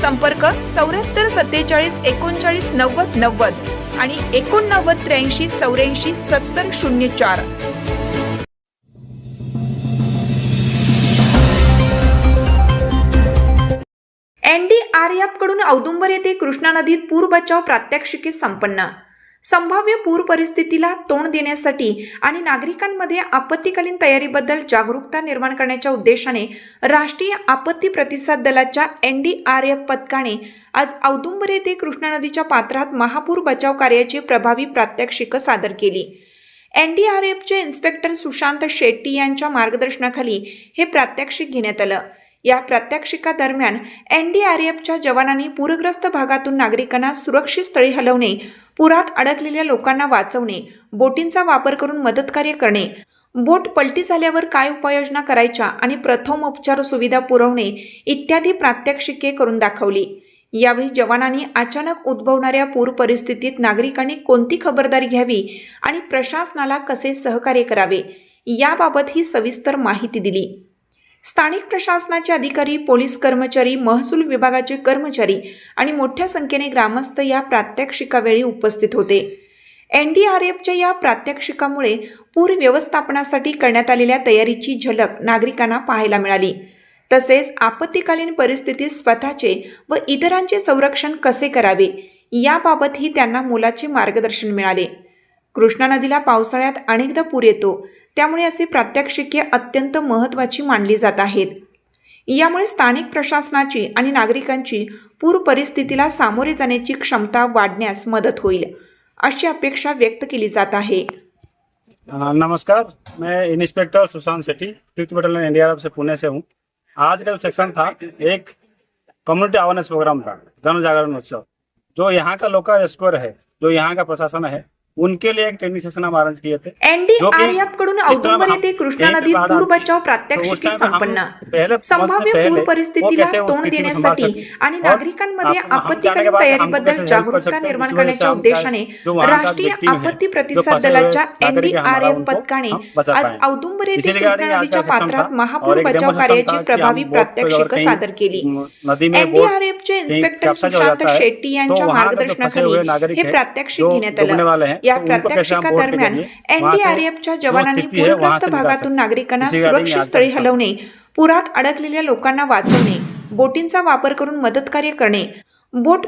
संपर्क चौऱ्याहत्तर सत्तेचाळीस एकोणचाळीस नव्वद नव्वद आणि एकोणनव्वद त्र्याऐंशी चौऱ्याऐंशी सत्तर शून्य चार. एनडीआरएफकडून औदुंबर येथे कृष्णा नदीत पूर बचाव प्रात्यक्षिके संपन्न. संभाव्य पूर परिस्थितीला तोंड देण्यासाठी आणि नागरिकांमध्ये आपत्तीकालीन तयारीबद्दल जागरूकता निर्माण करण्याच्या उद्देशाने राष्ट्रीय आपत्ती प्रतिसाद दलाच्या एन डी आर एफ पथकाने आज औदुंबर येथे कृष्णा नदीच्या पात्रात महापूर बचाव कार्याची प्रभावी प्रात्यक्षिकं सादर केली. एन डी आर एफचे इन्स्पेक्टर सुशांत शेट्टी यांच्या मार्गदर्शनाखाली हे प्रात्यक्षिक घेण्यात आलं. या प्रात्यक्षिकादरम्यान एफच्या जवानांनी पूरग्रस्त भागातून नागरिकांना सुरक्षित स्थळी हलवणे पुरात अडकलेल्या लोकांना वाचवणे बोटींचा वापर करून मदतकार्य करणे बोट पलटी झाल्यावर काय उपाययोजना करायच्या आणि प्रथमोपचार सुविधा पुरवणे इत्यादी प्रात्यक्षिके करून दाखवली. यावेळी जवानांनी अचानक उद्भवणाऱ्या पूर परिस्थितीत नागरिकांनी कोणती खबरदारी घ्यावी आणि प्रशासनाला कसे सहकार्य करावे याबाबत ही सविस्तर माहिती दिली. स्थानिक प्रशासनाचे अधिकारी पोलीस कर्मचारी महसूल विभागाचे कर्मचारी आणि मोठ्या संख्येने ग्रामस्थ या प्रात्यक्षिकावेळी उपस्थित होते. एन डी आर एफच्या या प्रात्यक्षिकामुळे पूर व्यवस्थापनासाठी करण्यात आलेल्या तयारीची झलक नागरिकांना पाहायला मिळाली. तसेच आपत्तीकालीन परिस्थितीत स्वतःचे व इतरांचे संरक्षण कसे करावे याबाबतही त्यांना मोलाचे मार्गदर्शन मिळाले. कृष्णा नदीला पावसाळ्यात अनेकदा पूर येतो. त्यामुळे असे प्रात्यक्षिके अत्यंत महत्त्वाची मानली जात आहेत. यामुळे स्थानिक प्रशासनाची आणि नागरिकांची पूर परिस्थितीला सामोरे जाण्याची क्षमता वाढण्यास मदत होईल अशी अपेक्षा व्यक्त केली जात आहे. नमस्कार. मैं inspector Sushant Sethi fifth battalion NDRF से पुणे से हूँ। आज का जो सेक्शन था एक कम्युनिटी अवेयरनेस प्रोग्राम था जन जागरण उत्सव जो यहाँ का लोकल स्कोर है जो यहाँ का प्रशासन है उनके लिए एक ट्रेनिंग सेशन हम अरेंज किए थे एनडीआरएफकडून औदुंबर येथे कृष्णा नदीत पूर बचाव प्रात्यक्षिके संपन्न। संभाव्य पूर परिस्थितीला तोंड देण्यासाठी। आणि नागरिकांमध्ये आपत्तीकालीन तयारीबद्दल जागरूकता निर्माण करण्याच्या उद्देशाने राष्ट्रीय आपत्ती प्रतिसाद दलाच्या एनडीआरएफ पथकाने आज। औदुंबर येथे कृष्णा नदीच्या पात्रात महापूर बचाव कार्याची प्रभावी प्रात्यक्षिक सादर केली। एनडीआरएफचे इन्स्पेक्टर सुशांत शेट्टी यांच्या मार्गदर्शनाखाली हे प्रात्यक्षिक घेण्यात आलं या प्रात्यक्षिकादरम्यान एनडीआरएफच्या जवानांनी पूरग्रस्त भागातून। नागरिकांना सुरक्षित स्थळी हलवणे पुरात अडकलेल्या लोकांना वाचवणे बोटींचा वापर करून मदतकार्य करणे बोट